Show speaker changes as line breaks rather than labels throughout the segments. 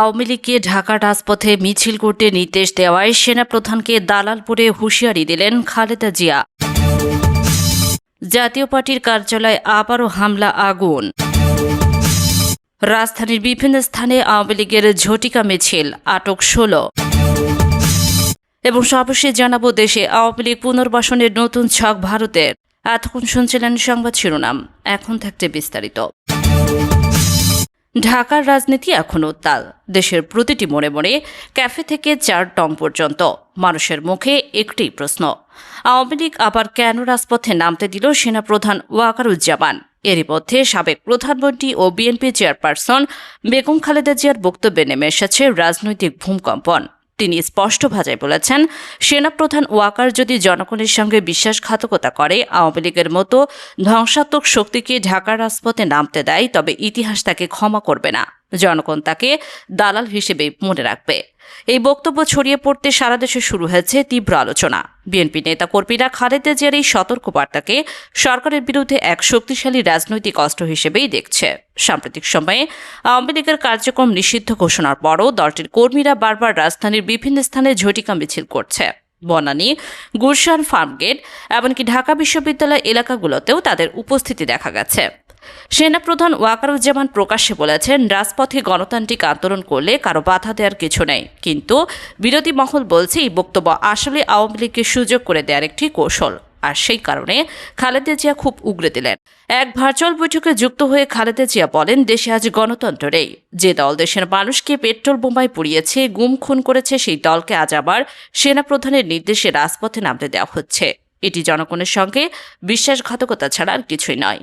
আওয়ামী লীগকে ঢাকা রাজপথে মিছিল করতে নির্দেশ দেওয়ায় সেনাপ্রধানকে দালালপুরে হুঁশিয়ারি দিলেন খালেদা জিয়া। জাতীয় পার্টির কার্যালয়ে আবারও হামলা, আগুন। রাজধানীর বিভিন্ন স্থানে আওয়ামী লীগের ঝটিকা মিছিল, আটক ষোলো। এবং সর্বশেষ জানাব দেশে আওয়ামী লীগ পুনর্বাসনের নতুন ছক ভারতের। এতক্ষণ শুনছিলেন সংবাদ শিরোনাম, এখন থাকতে বিস্তারিত। ঢাকার রাজনীতি এখন উত্তাল। দেশের প্রতিটি মনে মনে ক্যাফে থেকে চার টম পর্যন্ত। মানুষের মুখে একটি প্রশ্ন। আওয়ামী লীগ আবার কেন রাজপথে নামতে দিল সেনাপ্রধান ওয়াকারুজ্জামান? এরই মধ্যে সাবেক প্রধানমন্ত্রী ও বিএনপি চেয়ারপারসন বেগম খালেদা জিয়ার বক্তব্যে নেমে এসেছে রাজনৈতিক ভূমিকম্পন। তিনি স্পষ্ট ভাষায় বলেছেন, সেনাপ্রধান ওয়াকার যদি জনগণের সঙ্গে বিশ্বাসঘাতকতা করে, আওয়ামী লীগের মতো ধ্বংসাত্মক শক্তিকে ঢাকার রাজপথে নামতে দেয়, তবে ইতিহাস তাকে ক্ষমা করবে না। জনগণ তাকে দালাল হিসেবে মনে রাখবে। এই বক্তব্য ছড়িয়ে পড়তে সারা দেশে শুরু হয়েছে তীব্র আলোচনা। বিএনপি নেতা কর্মীরা খালেদা জিয়ার এই সতর্কবার্তাকে সরকারের বিরুদ্ধে এক শক্তিশালী রাজনৈতিক অস্ত্র হিসেবেই দেখছে। সাম্প্রতিক সময়ে আওয়ামী লীগের কার্যক্রম নিষিদ্ধ ঘোষণার পরও দলটির কর্মীরা বারবার রাজধানীর বিভিন্ন স্থানে ঝটিকা মিছিল করছে। বনানী, গুলশান, ফার্মগেট, এমনকি ঢাকা বিশ্ববিদ্যালয় এলাকাগুলোতেও তাদের উপস্থিতি দেখা গেছে। সেনাপ্রধান ওয়াকারুজ্জামান প্রকাশ্যে বলেছেন, রাজপথে গণতান্ত্রিক আন্দোলন করলে কারও বাধা দেওয়ার কিছু নেই। কিন্তু বিরোধী মহল বলছে, এই বক্তব্য আসলে আওয়ামী লীগকে সুযোগ করে দেওয়ার একটি কৌশল। আর সেই কারণে খালেদা জিয়া খুব উগরে দিলেন। এক ভার্চুয়াল বৈঠকে যুক্ত হয়ে খালেদা জিয়া বলেন, দেশে আজ গণতন্ত্র নেই। যে দল দেশের মানুষকে পেট্রোল বোমায় পুড়িয়েছে, গুম খুন করেছে, সেই দলকে আজ আবার সেনাপ্রধানের নির্দেশে রাজপথে নামতে দেওয়া হচ্ছে। এটি জনগণের সঙ্গে বিশ্বাসঘাতকতা ছাড়া আর কিছুই নয়।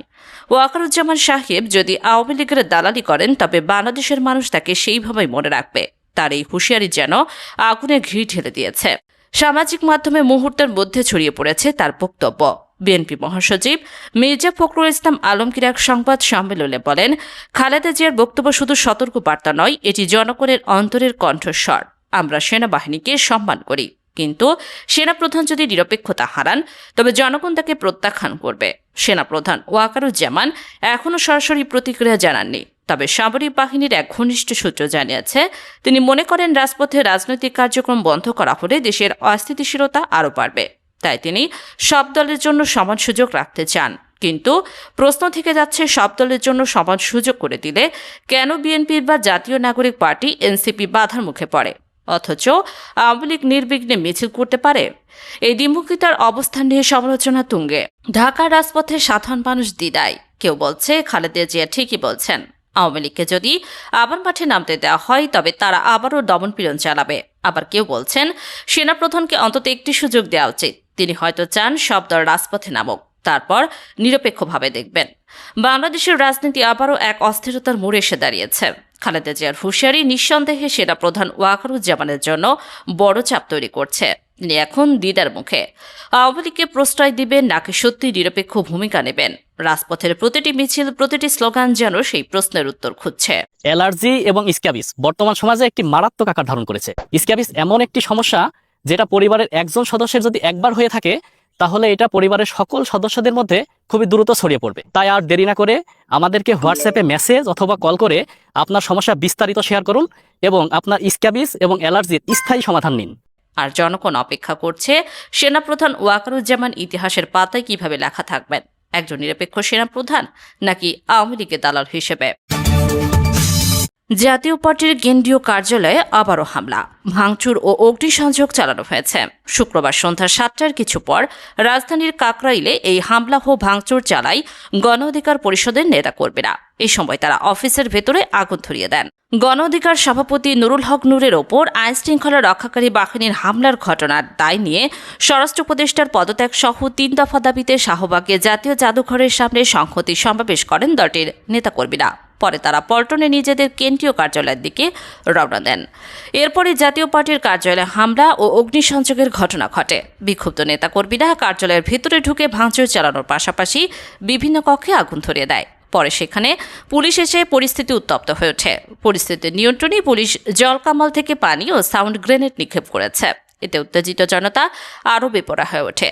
ওয়াকারুজ্জামান সাহেব যদি আওয়ামী লীগের দালালি করেন, তবে বাংলাদেশের মানুষ তাকে সেইভাবেই মনে রাখবে। তার এই হুঁশিয়ারি যেন আগুনে ঘি ঢেলে দিয়েছে। সামাজিক মাধ্যমে মুহূর্তের মধ্যে ছড়িয়ে পড়েছে তার বক্তব্য। বিএনপি মহাসচিব মির্জা ফখরুল ইসলাম আলমগীর এক সংবাদ সম্মেলনে বলেন, খালেদা জিয়ার বক্তব্য শুধু সতর্ক বার্তা নয়, এটি জনগণের অন্তরের কণ্ঠস্বর। আমরা সেনাবাহিনীকে সম্মান করি। কিন্তু সেনাপ্রধান যদি নিরপেক্ষতা হারান, তবে জনগণ তাকে প্রত্যাখ্যান করবে। সেনাপ্রধান ওয়াকারুজ্জামান এখনও সরাসরি প্রতিক্রিয়া জানাননি, তবে সামরিক বাহিনীর এক ঘনিষ্ঠ সূত্র জানিয়েছে, তিনি মনে করেন রাজপথে রাজনৈতিক কার্যক্রম বন্ধ করা হলে দেশের অস্থিতিশীলতা আরও বাড়বে। তাই তিনি সব দলের জন্য সমান সুযোগ রাখতে চান। কিন্তু প্রশ্ন থেকে যাচ্ছে, সব দলের জন্য সমান সুযোগ করে দিলে কেন বিএনপির বা জাতীয় নাগরিক পার্টি এনসিপি বাধার মুখে পড়ে? অথচ আওয়ামী লীগ নির্বিঘ্নে মিছিল করতে পারে। এই দ্বিমুখিতার অবস্থান নিয়ে সমালোচনা তুঙ্গে। ঢাকার রাজপথে সাধারণ মানুষ দিদায় কেউ বলছে, খালেদা জিয়া ঠিকই বলছেন। আওয়ামী লীগকে যদি আবার মাঠে নামতে দেওয়া হয়, তবে তারা আবারও দমনপীড়ন চালাবে। আবার কেউ বলছেন, সেনাপ্রধানকে অন্তত একটি সুযোগ দেওয়া উচিত। তিনি হয়তো চান সব দল রাজপথে নামক। তারপর নিরপেক্ষভাবে দেখবেন। বাংলাদেশের রাজনীতি আবারও এক অস্থিরতার মোড়ে এসে দাঁড়িয়েছে। খালেদা জিয়ার হুঁশিয়ারি নিঃসন্দেহে সেনা প্রধান ওয়াকারুজ্জামানের জন্য বড় চাপ তৈরি করছে। তিনি এখন দিদার মুখে। আওয়ামী লীগকে প্রশ্রয় দিবেন, নাকি সত্যি নিরপেক্ষ ভূমিকা নেবেন? রাজপথের প্রতিটি মিছিল, প্রতিটি স্লোগান যেন সেই প্রশ্নের উত্তর খুঁজছে।
অ্যালার্জি এবং স্ক্যাবিস বর্তমান সমাজে একটি মারাত্মক আকার ধারণ করেছে। স্ক্যাবিস এমন একটি সমস্যা, যেটা পরিবারের একজন সদস্যের যদি একবার হয়ে থাকে তাহলে এটা পরিবারের সকল সদস্যদের মধ্যে খুবই দ্রুত ছড়িয়ে পড়বে। তাই আর দেরি না করে আমাদেরকে হোয়াটসঅ্যাপে মেসেজ অথবা কল করে আপনার সমস্যা বিস্তারিত শেয়ার করুন এবং আপনার স্ক্যাবিস এবং অ্যালার্জির স্থায়ী সমাধান নিন।
আর জনগণ অপেক্ষা করছে, সেনাপ্রধান ওয়াকারুজ্জামান ইতিহাসের পাতায় কীভাবে লেখা থাকবেন? একজন নিরপেক্ষ সেনাপ্রধান নাকি আওয়ামী লীগের দালাল হিসেবে? জাতীয় পার্টির কেন্দ্রীয় কার্যালয়ে আবারও হামলা। ভাঙচুর ও অগ্নিসংযোগ চালানো হয়েছে। শুক্রবার সন্ধ্যা সাতটার কিছু পর রাজধানীর কাকরাইলে এই হামলা ও ভাঙচুর চালায় গণ অধিকার পরিষদের নেতা নেতাকর্মীরা। এ সময় তারা অফিসের ভেতরে আগুন ধরিয়ে দেন। গণ অধিকার সভাপতি নুরুল হক নূরের ওপর আইন শৃঙ্খলা রক্ষাকারী বাহিনীর হামলার ঘটনার দায় নিয়ে স্বরাষ্ট্র উপদেষ্টার পদত্যাগ সহ তিন দফা দাবিতে শাহবাগে জাতীয় জাদুঘরের সামনে সংহতি সমাবেশ করেন দলটির নেতাকর্মীরা। পরে তারা পল্টনে নিজেদের কেন্দ্রীয় কার্যালয়ের দিকে রওনা দেন। এরপরে জাতীয় পার্টির কার্যালয়ে হামলা ও অগ্নিসংযোগের ঘটনা ঘটে। বিক্ষুব্ধ নেতাকর্মীরা কার্যালয়ের ভিতরে ঢুকে ভাঙচুর চালানোর পাশাপাশি বিভিন্ন কক্ষে আগুন ধরিয়ে দেয়। পরে সেখানে পুলিশ এসে পরিস্থিতি উত্তপ্ত হয়ে ওঠে। পরিস্থিতি নিয়ন্ত্রণে পুলিশ জলকামাল থেকে পানি ও সাউন্ড গ্রেনেড নিক্ষেপ করেছে। এতে উত্তেজিত জনতা আরও বেপরা হয়ে ওঠে।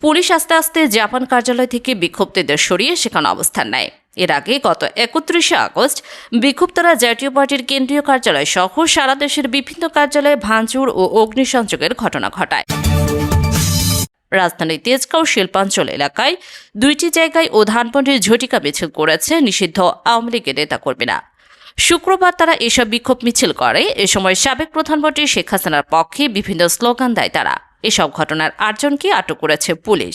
পুলিশ আস্তে আস্তে জাপান কার্যালয় থেকে বিক্ষুব্ধদের সরিয়ে সেখানে অবস্থান নেয়। এর আগে গত একত্রিশে আগস্ট বিক্ষুব্ধরা জাতীয় পার্টির কেন্দ্রীয় কার্যালয় সহ সারা দেশের বিভিন্ন কার্যালয়ে ভাঙচুর ও অগ্নিসংযোগের ঘটনা ঘটায়। রাজধানীর তেজগাঁও শিল্পাঞ্চল এলাকায় দুইটি জায়গায় ও ধানমন্ডির ঝটিকা মিছিল করেছে নিষিদ্ধ আওয়ামী লীগের নেতাকর্মীরা। শুক্রবার তারা এসব বিক্ষোভ মিছিল করে। এ সময় সাবেক প্রধানমন্ত্রী শেখ হাসিনার পক্ষে বিভিন্ন স্লোগান দেয় তারা। এসব ঘটনার আটজনকে আটক করেছে পুলিশ।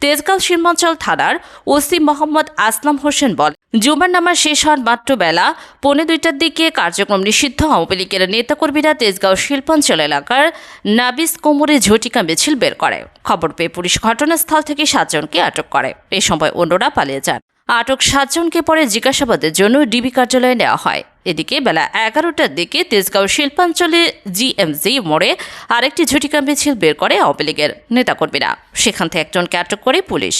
তেজগাঁও শিল্পাঞ্চল থানার ওসি মোহাম্মদ আসলাম হোসেন বল জুমার নামাজ শেষ হওয়ার মাত্র বেলা পৌনে দুইটার দিকে কার্যক্রম নিষিদ্ধ। আওয়ামী লীগের নেতাকর্মীরা তেজগাঁও শিল্পাঞ্চল এলাকার নাবিস কোমরে ঝটিকা মিছিল বের করে। খবর পেয়ে পুলিশ ঘটনাস্থল থেকে সাতজনকে আটক করে। এ সময় অন্যরা পালিয়ে যান। আটক সাতজনকে পরে জিজ্ঞাসাবাদের জন্য ডিবি কার্যালয়ে নেওয়া হয়। এদিকে বেলা এগারোটার দিকে তেজগাঁও শিল্পাঞ্চলে জিএমজি মোড়ে আরেকটি ঝটিকা মিছিল বের করে আওয়ামী লীগের নেতাকর্মীরা। সেখান থেকে একজনকে আটক করে পুলিশ।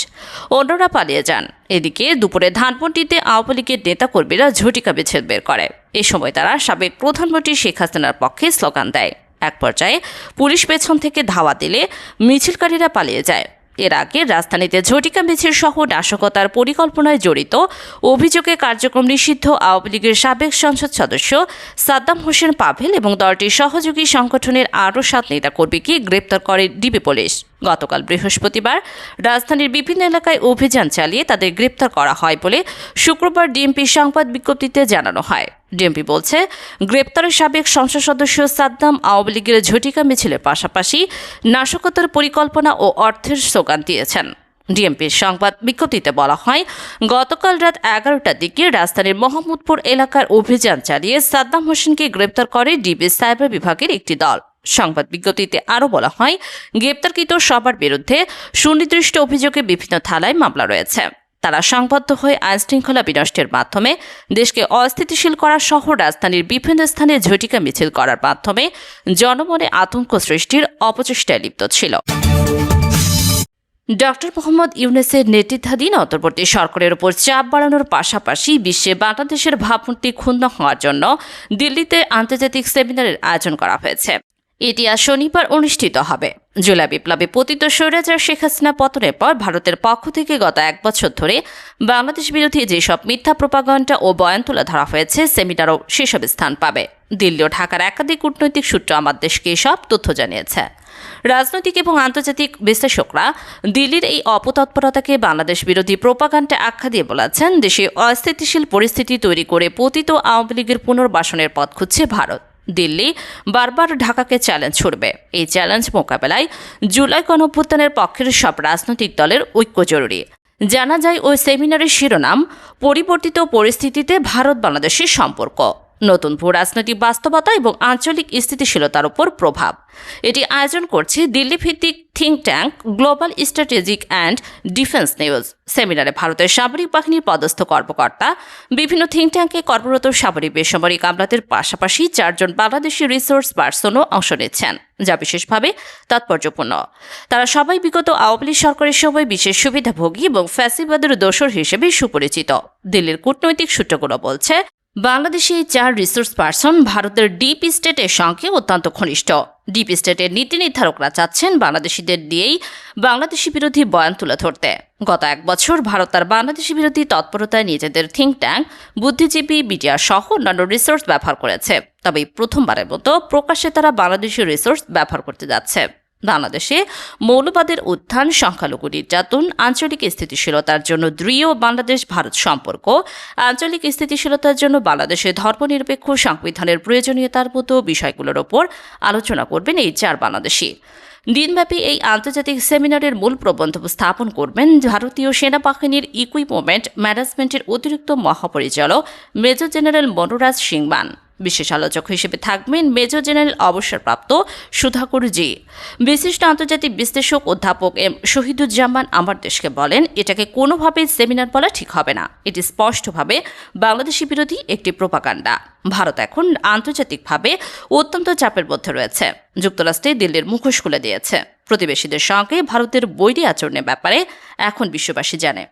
অন্যরা পালিয়ে যান। এদিকে দুপুরে ধানপট্টিতে আওয়ামী লীগের নেতাকর্মীরা ঝটিকা মিছিল বের করে। এ সময় তারা সাবেক প্রধানমন্ত্রী শেখ হাসিনার পক্ষে স্লোগান দেয়। এক পর্যায়ে পুলিশ পেছন থেকে ধাওয়া দিলে মিছিলকারীরা পালিয়ে যায়। এর আগে রাজধানীতে ঝটিকা মিছিল সহ নাশকতার পরিকল্পনায় জড়িত অভিযোগে কার্যক্রম নিষিদ্ধ আওয়ামী লীগের সাবেক সংসদ সদস্য সাদ্দাম হোসেন পাভেল এবং দলটির সহযোগী সংগঠনের আরও সাত নেতাকর্মীকে গ্রেপ্তার করে ডিবি পুলিশ। গতকাল বৃহস্পতিবার রাজধানীর বিভিন্ন এলাকায় অভিযান চালিয়ে তাদের গ্রেপ্তার করা হয় বলে শুক্রবার ডিএমপি সংবাদ বিজ্ঞপ্তিতে জানানো হয়। ডিএমপি বলছে, গ্রেপ্তারের সাবেক সংসদ সদস্য সাদ্দাম আওয়ামী লীগের ঝটিকা মিছিলের পাশাপাশি নাশকতার পরিকল্পনা ও অর্থের স্লোগান দিয়েছেন। ডিএমপির সংবাদ বিজ্ঞপ্তিতে বলা হয়, গতকাল রাত এগারোটার দিকে রাজধানীর মোহাম্মদপুর এলাকার অভিযান চালিয়ে সাদ্দাম হোসেনকে গ্রেপ্তার করে ডিবি সাইবার বিভাগের একটি দল। সংবাদ বিজ্ঞপ্তিতে আরও বলা হয়, গ্রেপ্তারকৃত সবার বিরুদ্ধে সুনির্দিষ্ট অভিযোগে বিভিন্ন থানায় মামলা রয়েছে। তারা সংবদ্ধ হয়ে আইনশৃঙ্খলা বিনষ্টের মাধ্যমে দেশকে অস্থিতিশীল করা সহ রাজধানীর বিভিন্ন স্থানে ঝটিকা মিছিল করার মাধ্যমে জনমনে আতঙ্ক সৃষ্টির অপচেষ্টায় লিপ্ত ছিল। ডক্টর মোহাম্মদ ইউনেসের নেতৃত্বাধীন অন্তর্বর্তী সরকারের উপর চাপ বাড়ানোর পাশাপাশি বিশ্বে বাংলাদেশের ভাবমূর্তি ক্ষুণ্ণ হওয়ার জন্য দিল্লিতে আন্তর্জাতিক সেমিনারের আয়োজন করা হয়েছে। এটি আজ শনিবার অনুষ্ঠিত হবে। জুলাই বিপ্লবে পতিত স্বৈরাচার শেখ হাসিনা পতনের পর ভারতের পক্ষ থেকে গত এক বছর ধরে বাংলাদেশ বিরোধী যেসব মিথ্যা প্রপাগণ্ডা ও বয়ান তুলে ধরা হয়েছে, সেমিনারও সেসব স্থান পাবে। দিল্লি ও ঢাকার একাধিক কূটনৈতিক সূত্র আমার দেশকে এসব তথ্য জানিয়েছে। রাজনৈতিক এবং আন্তর্জাতিক বিশ্লেষকরা দিল্লির এই অপতৎপরতাকে বাংলাদেশ বিরোধী প্রোপাগান্ডা আখ্যা দিয়ে বলেছেন, দেশে অস্থিতিশীল পরিস্থিতি তৈরি করে পতিত আওয়ামী লীগের পুনর্বাসনের পথ খুঁজছে ভারত। দিল্লি বারবার ঢাকাকে চ্যালেঞ্জ ছুড়বে। এই চ্যালেঞ্জ মোকাবেলায় জুলাই গণঅভ্যুত্থানের পক্ষের সব রাজনৈতিক দলের ঐক্য জরুরি। জানা যায়, ওই সেমিনারের শিরোনাম পরিবর্তিত পরিস্থিতিতে ভারত বাংলাদেশের সম্পর্ক। নতুন ভূ রাজনৈতিক বাস্তবতা এবং আঞ্চলিক স্থিতিশীলতার উপর প্রভাব। এটি আয়োজন করছে দিল্লি ভিত্তিক think tank, global strategic and defence news সেমিনারে ভারতের সামরিক বাহিনীর পদস্থ কর্মকর্তা। বিভিন্ন থিঙ্ক ট্যাঙ্কে কর্মরত সামরিক বেসামরিক আমলাদের পাশাপাশি চারজন বাংলাদেশি রিসোর্স পার্সনও অংশ নিচ্ছেন, যা বিশেষভাবে তাৎপর্যপূর্ণ। তারা সবাই বিগত আওয়ামী লীগ সরকারের সময় বিশেষ সুবিধাভোগী এবং ফ্যাসিবাদের দোসর হিসেবে সুপরিচিত। দিল্লির কূটনৈতিক সূত্রগুলো বলছে বাংলাদেশি চার রিসোর্স পার্সন ভারতের ডিপ স্টেটের সঙ্গে অত্যন্ত ঘনিষ্ঠ। ডিপ স্টেটের নীতি নির্ধারকরা চাচ্ছেন বাংলাদেশিদের দিয়েই বাংলাদেশি বিরোধী বয়ান তুলে ধরতে। গত এক বছর ভারত তার বাংলাদেশি বিরোধী তৎপরতায় নিজেদের থিঙ্ক ট্যাঙ্ক বুদ্ধিজীবী মিডিয়া সহ অন্যান্য রিসোর্স ব্যবহার করেছে। তবে প্রথমবারের মতো প্রকাশ্যে তারা বাংলাদেশি রিসোর্স ব্যবহার করতে যাচ্ছে। বাংলাদেশে মৌলবাদের উত্থান সংখ্যালঘু নির্যাতন, আঞ্চলিক স্থিতিশীলতার জন্য দৃঢ় বাংলাদেশ ভারত সম্পর্ক, আঞ্চলিক স্থিতিশীলতার জন্য বাংলাদেশের ধর্মনিরপেক্ষ সংবিধানের প্রয়োজনীয়তার মতো বিষয়গুলোর ওপর আলোচনা করবেন এই চার বাংলাদেশি। দিনব্যাপী এই আন্তর্জাতিক সেমিনারের মূল প্রবন্ধ উপস্থাপন করবেন ভারতীয় সেনাবাহিনীর ইকুইপমেন্ট ম্যানেজমেন্টের অতিরিক্ত মহাপরিচালক মেজর জেনারেল মনোরাজ সিংমান। বিশেষ আলোচক হিসেবে থাকবেন মেজর জেনারেল অবসরপ্রাপ্ত সুধাকর জি বিশিষ্ট আন্তর্জাতিক বিশ্লেষক অধ্যাপক এম শহীদুজ্জামান আমার দেশকে বলেন, এটাকে কোনোভাবেই সেমিনার বলা ঠিক হবে না। এটি স্পষ্টভাবে বাংলাদেশি বিরোধী একটি প্রোপাকাণ্ডা ভারত এখন আন্তর্জাতিকভাবে অত্যন্ত চাপের মধ্যে রয়েছে। যুক্তরাষ্ট্রে দিল্লির মুখোশ খুলে দিয়েছে। প্রতিবেশীদের সঙ্গে ভারতের বৈরী আচরণের ব্যাপারে এখন বিশ্ববাসী জানে।